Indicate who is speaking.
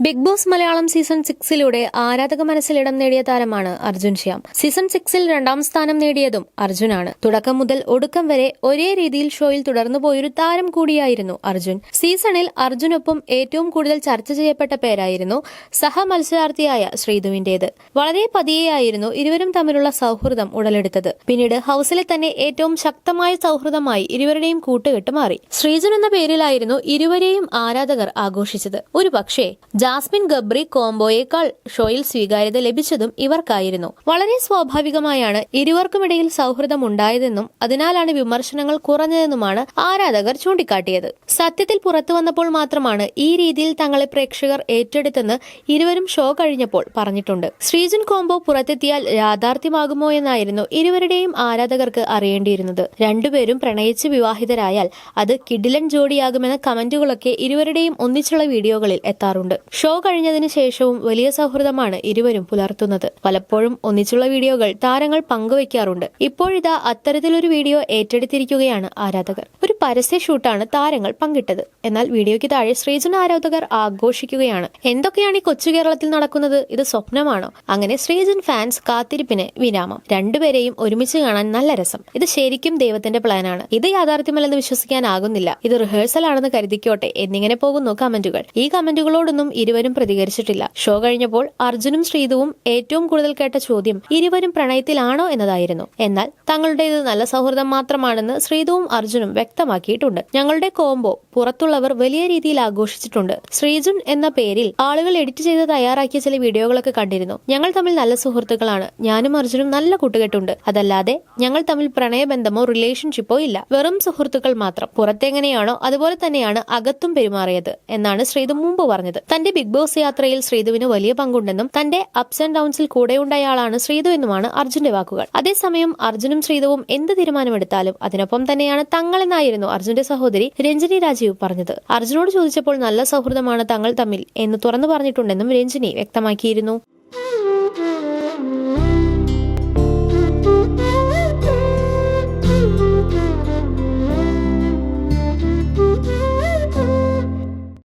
Speaker 1: Big Boss Malayalam season സിക്സിലൂടെ ആരാധക മനസ്സിൽ ഇടം നേടിയ താരമാണ് അർജുൻ ശ്യാം. സീസൺ സിക്സിൽ രണ്ടാം സ്ഥാനം നേടിയതും അർജുനാണ്. തുടക്കം മുതൽ ഒടുക്കം വരെ ഒരേ രീതിയിൽ ഷോയിൽ തുടർന്നു പോയൊരു താരം കൂടിയായിരുന്നു അർജുൻ. സീസണിൽ അർജുനൊപ്പം ഏറ്റവും കൂടുതൽ ചർച്ച ചെയ്യപ്പെട്ട പേരായിരുന്നു സഹ മത്സരാർത്ഥിയായ ശ്രീധുവിന്റേത്. വളരെ പതിയെയായിരുന്നു ഇരുവരും തമ്മിലുള്ള സൗഹൃദം ഉടലെടുത്തത്. പിന്നീട് ഹൌസിലെ തന്നെ ഏറ്റവും ശക്തമായ സൗഹൃദമായി ഇരുവരുടെയും കൂട്ടുകെട്ട് മാറി. ശ്രീജൻ എന്ന പേരിലായിരുന്നു ഇരുവരെയും ആരാധകർ ആഘോഷിച്ചത്. ഒരു ജാസ്മിൻ ഗബ്രി കോംബോയേക്കാൾ ഷോയിൽ സ്വീകാര്യത ലഭിച്ചതും ഇവർക്കായിരുന്നു. വളരെ സ്വാഭാവികമായാണ് ഇരുവർക്കുമിടയിൽ സൗഹൃദം ഉണ്ടായതെന്നും അതിനാലാണ് വിമർശനങ്ങൾ കുറഞ്ഞതെന്നുമാണ് ആരാധകർ ചൂണ്ടിക്കാട്ടിയത്. സത്യത്തിൽ പുറത്തു വന്നപ്പോൾ മാത്രമാണ് ഈ രീതിയിൽ തങ്ങളെ പ്രേക്ഷകർ ഏറ്റെടുത്തെന്ന് ഇരുവരും ഷോ കഴിഞ്ഞപ്പോൾ പറഞ്ഞിട്ടുണ്ട്. ശ്രീജൻ കോംബോ പുറത്തെത്തിയാൽ യാഥാർത്ഥ്യമാകുമോ എന്നായിരുന്നു ഇരുവരുടെയും ആരാധകർക്ക് അറിയേണ്ടിയിരുന്നത്. രണ്ടുപേരും പ്രണയിച്ച് വിവാഹിതരായാൽ അത് കിഡിലൻ ജോഡിയാകുമെന്ന കമന്റുകളൊക്കെ ഇരുവരുടെയും ഒന്നിച്ചുള്ള വീഡിയോകളിൽ എത്താറുണ്ട്. ഷോ കഴിഞ്ഞതിന് ശേഷവും വലിയ സൗഹൃദമാണ് ഇരുവരും പുലർത്തുന്നത്. പലപ്പോഴും ഒന്നിച്ചുള്ള വീഡിയോകൾ താരങ്ങൾ പങ്കുവയ്ക്കാറുണ്ട് ഇപ്പോഴിതാ അത്തരത്തിലൊരു വീഡിയോ ഏറ്റെടുത്തിരിക്കുകയാണ് ആരാധകർ. ഒരു പരസ്യ ഷൂട്ടാണ് താരങ്ങൾ പങ്കിട്ടത്. എന്നാൽ വീഡിയോയ്ക്ക് താഴെ ശ്രീജൻ ആരാധകർ ആഘോഷിക്കുകയാണ്. എന്തൊക്കെയാണ് ഈ കൊച്ചു കേരളത്തിൽ നടക്കുന്നത്? ഇത് സ്വപ്നമാണോ? അങ്ങനെ ശ്രീജൻ ഫാൻസ് കാത്തിരിപ്പിന് വിരാമം. രണ്ടുപേരെയും ഒരുമിച്ച് കാണാൻ നല്ല രസം. ഇത് ശരിക്കും ദൈവത്തിന്റെ പ്ലാനാണ്. ഇത് യാഥാർത്ഥ്യമല്ലെന്ന് വിശ്വസിക്കാനാകുന്നില്ല. ഇത് റിഹേഴ്സൽ ആണെന്ന് കരുതിക്കോട്ടെ എന്നിങ്ങനെ പോകുന്നു കമന്റുകൾ. ഈ കമന്റുകളോടൊന്നും ഇരുവരും പ്രതികരിച്ചിട്ടില്ല. ഷോ കഴിഞ്ഞപ്പോൾ അർജുനും ശ്രീതുവും ഏറ്റവും കൂടുതൽ കേട്ട ചോദ്യം ഇരുവരും പ്രണയത്തിലാണോ എന്നതായിരുന്നു. എന്നാൽ തങ്ങളുടേത് നല്ല സൗഹൃദം മാത്രമാണെന്ന് ശ്രീതുവും അർജുനും വ്യക്തമാക്കിയിട്ടുണ്ട്. ഞങ്ങളുടെ കോംബോ പുറത്തുള്ളവർ വലിയ രീതിയിൽ ആഘോഷിച്ചിട്ടുണ്ട്. ശ്രീജുൻ എന്ന പേരിൽ ആളുകൾ എഡിറ്റ് ചെയ്ത് തയ്യാറാക്കിയ ചില വീഡിയോകളൊക്കെ കണ്ടിരുന്നു. ഞങ്ങൾ തമ്മിൽ നല്ല സുഹൃത്തുക്കളാണ്. ഞാനും അർജുനും നല്ല കൂട്ടുകെട്ടുണ്ട്. അതല്ലാതെ ഞങ്ങൾ തമ്മിൽ പ്രണയബന്ധമോ റിലേഷൻഷിപ്പോ ഇല്ല. വെറും സുഹൃത്തുക്കൾ മാത്രം. പുറത്തെങ്ങനെയാണോ അതുപോലെ തന്നെയാണ് അകത്തും പെരുമാറിയത് എന്നാണ് ശ്രീതു മുമ്പ് പറഞ്ഞത്. തന്റെ ബിഗ് ബോസ് യാത്രയിൽ ശ്രീധുവിന് വലിയ പങ്കുണ്ടെന്നും തന്റെ അപ്സ് ആൻഡ് ഡൗൺസിൽ കൂടെയുണ്ടായ ആളാണ് ശ്രീതു എന്നുമാണ് അർജുന്റെ വാക്കുകൾ. അതേസമയം അർജുനും ശ്രീധുവും എന്ത് തീരുമാനമെടുത്താലും അതിനൊപ്പം തന്നെയാണ് തങ്ങളെന്നായിരുന്നു അർജുന്റെ സഹോദരി രഞ്ജിനി രാജീവ് പറഞ്ഞത്. അർജുനോട് ചോദിച്ചപ്പോൾ നല്ല സൗഹൃദമാണ് തങ്ങൾ തമ്മിൽ എന്ന് തുറന്നു പറഞ്ഞിട്ടുണ്ടെന്നും രഞ്ജിനി വ്യക്തമാക്കിയിരുന്നു.